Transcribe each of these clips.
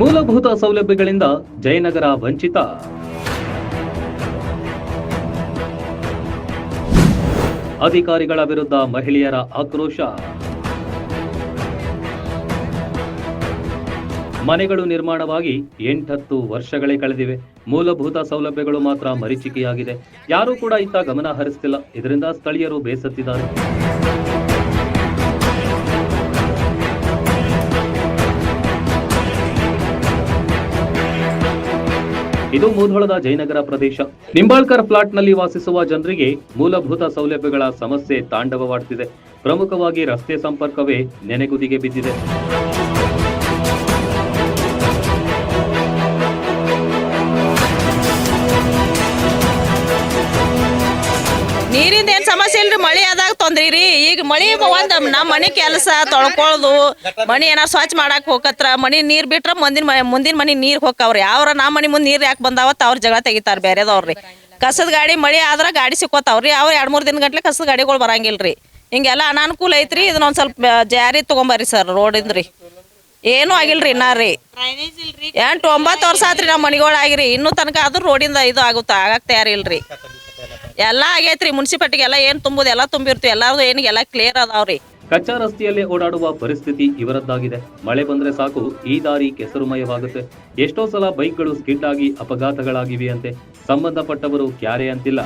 ಮೂಲಭೂತ ಸೌಲಭ್ಯಗಳಿಂದ ಜಯನಗರ ವಂಚಿತ. ಅಧಿಕಾರಿಗಳ ವಿರುದ್ಧ ಮಹಿಳೆಯರ ಆಕ್ರೋಶ. ಮನೆಗಳು ನಿರ್ಮಾಣವಾಗಿ ಎಂಟತ್ತು ವರ್ಷಗಳೇ ಕಳೆದಿವೆ. ಮೂಲಭೂತ ಸೌಲಭ್ಯಗಳು ಮಾತ್ರ ಮರೀಚಿಕೆಯಾಗಿದೆ. ಯಾರೂ ಕೂಡ ಇತ್ತ ಗಮನ ಹರಿಸ್ತಿಲ್ಲ. ಇದರಿಂದ ಸ್ಥಳೀಯರು ಬೇಸತ್ತಿದ್ದಾರೆ. ಇದು ಮೂಧೋಳದ ಜಯನಗರ ಪ್ರದೇಶ. ನಿಂಬಾಳ್ಕರ್ ಫ್ಲಾಟ್ನಲ್ಲಿ ವಾಸಿಸುವ ಜನರಿಗೆ ಮೂಲಭೂತ ಸೌಲಭ್ಯಗಳ ಸಮಸ್ಯೆ ತಾಂಡವವಾಡುತ್ತಿದೆ ಪ್ರಮುಖವಾಗಿ ರಸ್ತೆ ಸಂಪರ್ಕವೇ ನೆನೆಗುದಿಗೆ ಬಿದ್ದಿದೆ. ನೀರಿಂದ ಏನ್ ಸಮಸ್ಯೆ ಇಲ್ರಿ ಮಳಿ ಆದಾಗ ತೊಂದ್ರಿ ರೀ ಈಗ ಮಳಿ ಒಂದ್ ನಮ್ ಮನಿ ಕೆಲಸ ತೊಳ್ಕೊಳ್ದು, ಮನಿ ಏನಾರ ಸ್ವಚ್ಛ ಮಾಡಾಕ್ ಹೋಗತ್ರ, ಮನಿ ನೀರ್ ಬಿಟ್ರ ಮುಂದಿನ ಮುಂದಿನ ಮನಿ ನೀರ್ ಹೋಗ್ತಾವ್ರಿ ಅವ್ರ ನಮ್ಮ ಮನಿ ಮುಂದ್ ನೀರ್ ಯಾಕೆ ಬಂದಾವತ್ತ ಅವ್ರ ಜಗಳ ತೆಗಿತಾರ ಬೇರೆದವ್ರಿ ಕಸದ ಗಾಡಿ ಮಳಿ ಆದ್ರ ಗಾಡಿ ಸಿಕ್ಕೋತಾವ್ರಿ. ಅವ್ರ ಎರಡ್ ಮೂರ್ ದಿನ ಗಂಟ್ಲೆ ಕಸದ ಗಾಡಿಗಳು ಬರಂಗಿಲ್ರಿ. ಹಿಂಗೆಲ್ಲ ಅನಾನುಕೂಲ ಐತ್ರಿ. ಇದನ್ನ ಒಂದ್ ಸ್ವಲ್ಪ ಜಾರಿ ತಗೊಂಬರ್ರಿ ಸರ್ ರೋಡಿಂದ್ರಿ. ಏನೂ ಆಗಿಲ್ರಿ ರೀ. ಎಂಟು ಒಂಬತ್ತು ವರ್ಷ ಆತ್ರಿ ನಮ್ಮ ಮನೆಗಳಾಗಿರಿ ಇನ್ನೂ ತನಕ ಆದ್ರೂ ರೋಡಿಂದ ಇದು ಆಗುತ್ತ, ಆಗಕ್ ತಯಾರಿಲ್ರಿ. ಎಲ್ಲ ಆಗೈತ್ರಿ ಮುನ್ಸಿಪಾಲ್ಟಿಗೆ ಎಲ್ಲ ಏನ್ ತುಂಬುದು, ಎಲ್ಲ ತುಂಬಿರ್ತೀವಿ, ಎಲ್ಲಾರ್ದು ಏನ್ ಎಲ್ಲ ಕ್ಲಿಯರ್ ಅದಾವ್ರಿ. ಕಚ್ಚಾ ರಸ್ತೆಯಲ್ಲಿ ಓಡಾಡುವ ಪರಿಸ್ಥಿತಿ ಇವರದ್ದಾಗಿದೆ. ಮಳೆ ಬಂದ್ರೆ ಸಾಕು, ಈ ದಾರಿ ಕೆಸರುಮಯವಾಗುತ್ತೆ. ಎಷ್ಟೋ ಸಲ ಬೈಕ್ಗಳು ಸ್ಕಿಡ್ ಆಗಿ ಅಪಘಾತಗಳಾಗಿವೆಯಂತೆ ಸಂಬಂಧಪಟ್ಟವರು ಕ್ಯಾರೆ ಅಂತಿಲ್ಲ.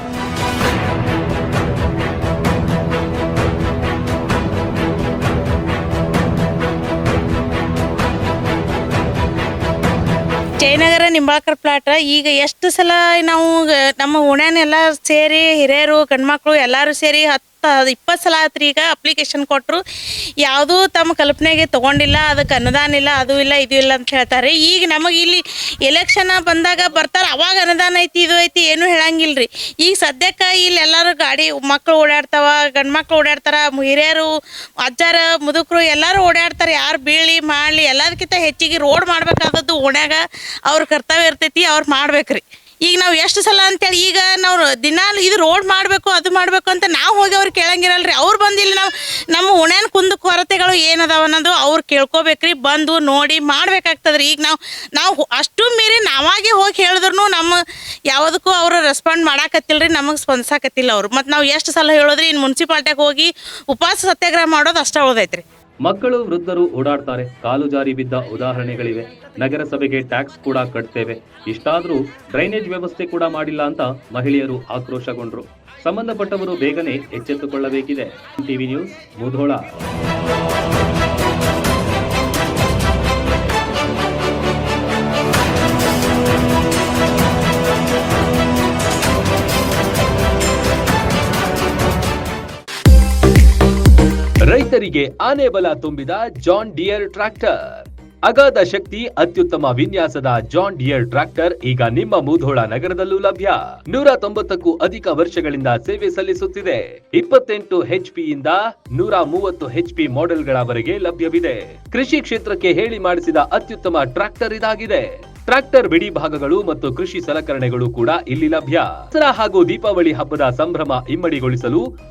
ನಿಂಬಾಳ್ಕರ್ ಪ್ಲಾಟ್ ಈಗ ಎಷ್ಟು ಸಲ ನಾವು ನಮ್ಮ ಓಣ್ಯಾನೆಲ್ಲ ಸೇರಿ ಹಿರಿಯರು ಗಂಡ್ಮಕ್ಳು ಎಲ್ಲರೂ ಸೇರಿ ಹತ್ತು ಇಪ್ಪತ್ತು ಸಲ ಆತ್ರಿ ಈಗ ಅಪ್ಲಿಕೇಶನ್ ಕೊಟ್ಟರು ಯಾವುದೂ ತಮ್ಮ ಕಲ್ಪನೆಗೆ ತೊಗೊಂಡಿಲ್ಲ, ಅದಕ್ಕೆ ಅನುದಾನ ಇಲ್ಲ, ಅದು ಇಲ್ಲ, ಇದು ಇಲ್ಲ ಅಂತ ಹೇಳ್ತಾರೆ. ಈಗ ನಮಗೆ ಇಲ್ಲಿ ಎಲೆಕ್ಷನ್ ಬಂದಾಗ ಬರ್ತಾರೆ, ಅವಾಗ ಅನುದಾನ ಐತಿ, ಇದು ಐತಿ, ಏನೂ ಹೇಳಂಗಿಲ್ಲ ರೀ ಈಗ ಸದ್ಯಕ್ಕೆ ಇಲ್ಲಿ ಎಲ್ಲರೂ ಗಾಡಿ ಮಕ್ಕಳು ಓಡಾಡ್ತಾವ, ಗಂಡು ಮಕ್ಳು ಓಡಾಡ್ತಾರ, ಹಿರಿಯರು, ಅಜ್ಜಾರ, ಮುದುಕರು ಎಲ್ಲರೂ ಓಡಾಡ್ತಾರೆ. ಯಾರು ಬೀಳಿ, ಮಾಡಲಿ ಎಲ್ಲದಕ್ಕಿಂತ ಹೆಚ್ಚಿಗೆ ರೋಡ್ ಮಾಡ್ಬೇಕಾದದ್ದು ಓಣ್ಯಾಗ ಅವ್ರ ಕರ್ತವ್ಯ ಇರ್ತೈತಿ, ಅವ್ರು ಮಾಡ್ಬೇಕ್ರಿ. ಈಗ ನಾವು ಎಷ್ಟು ಸಲ ಅಂತೇಳಿ ಈಗ ನಾವು ದಿನ ಇದು ರೋಡ್ ಮಾಡಬೇಕು, ಅದು ಮಾಡಬೇಕು ಅಂತ ನಾವು ಹೋಗಿ ಅವ್ರು ಕೇಳಂಗಿರಲ್ರಿ. ಅವ್ರು ಬಂದಿಲ್ಲ ನಾವು ನಮ್ಮ ಉಣೆನ ಕುಂದು ಕೊರತೆಗಳು ಏನದಾವ ಅನ್ನೋದು ಅವ್ರು ಕೇಳ್ಕೊಬೇಕ್ರಿ. ಬಂದು ನೋಡಿ ಮಾಡ್ಬೇಕಾಗ್ತದ್ರಿ. ಈಗ ನಾವು ನಾವು ಅಷ್ಟು ಮೀರಿ ನಾವಾಗೆ ಹೋಗಿ ಹೇಳಿದ್ರು ನಮ್ಮ ಯಾವುದಕ್ಕೂ ಅವರು ರೆಸ್ಪಾಂಡ್ ಮಾಡಾಕತ್ತಿಲ್ರಿ, ನಮಗೆ ಸ್ಪಂದಿಸಾಕತ್ತಿಲ್ಲ ಅವರು. ಮತ್ತು ನಾವು ಎಷ್ಟು ಸಲ ಹೇಳೋದ್ರಿ ಇನ್ನು ಮುನ್ಸಿಪಾಲ್ಟಿಯಾಗ ಹೋಗಿ ಉಪವಾಸ ಸತ್ಯಾಗ್ರಹ ಮಾಡೋದು ಅಷ್ಟೇ ಉಳ್ದೈತ್ರಿ. ಮಕ್ಕಳು ವೃದ್ಧರು ಓಡಾಡ್ತಾರೆ. ಕಾಲು ಜಾರಿ ಬಿದ್ದ ಉದಾಹರಣೆಗಳಿವೆ. ನಗರಸಭೆಗೆ ಟ್ಯಾಕ್ಸ್ ಕೂಡ ಕಟ್ತೇವೆ. ಇಷ್ಟಾದರೂ ಡ್ರೈನೇಜ್ ವ್ಯವಸ್ಥೆ ಕೂಡ ಮಾಡಿಲ್ಲ ಅಂತ ಮಹಿಳೆಯರು ಆಕ್ರೋಶಗೊಂಡ್ರು. ಸಂಬಂಧಪಟ್ಟವರು ಬೇಗನೆ ಎಚ್ಚೆತ್ತುಕೊಳ್ಳಬೇಕಿದೆ. TV news Mudhol. ರೈತರಿಗೆ ಆನೆ ಬಲ ತುಂಬಿದ ಜಾನ್ ಡಿಯರ್ ಟ್ರ್ಯಾಕ್ಟರ್. ಅಗಾಧ ಶಕ್ತಿ, ಅತ್ಯುತ್ತಮ ವಿನ್ಯಾಸದ ಜಾನ್ ಡಿಯರ್ ಟ್ರ್ಯಾಕ್ಟರ್ ಈಗ ನಿಮ್ಮ ಮುಧೋಳ ನಗರದಲ್ಲೂ ಲಭ್ಯ. ನೂರ ತೊಂಬತ್ತಕ್ಕೂ ಅಧಿಕ ವರ್ಷಗಳಿಂದ ಸೇವೆ ಸಲ್ಲಿಸುತ್ತಿದೆ. ಇಪ್ಪತ್ತೆಂಟು ಹೆಚ್ ಇಂದ ನೂರ ಮೂವತ್ತು ಹೆಚ್ಪಿ ಮಾಡೆಲ್ಗಳವರೆಗೆ ಲಭ್ಯವಿದೆ. ಕೃಷಿ ಕ್ಷೇತ್ರಕ್ಕೆ ಹೇಳಿ ಮಾಡಿಸಿದ ಅತ್ಯುತ್ತಮ ಟ್ರ್ಯಾಕ್ಟರ್ ಇದಾಗಿದೆ. ಟ್ರ್ಯಾಕ್ಟರ್ ಬಿಡಿ ಭಾಗಗಳು ಮತ್ತು ಕೃಷಿ ಸಲಕರಣೆಗಳು ಕೂಡ ಇಲ್ಲಿ ಲಭ್ಯ. ದಸರಾ ಹಾಗೂ ದೀಪಾವಳಿ ಹಬ್ಬದ ಸಂಭ್ರಮ ಇಮ್ಮಡಿಗೊಳಿಸಲು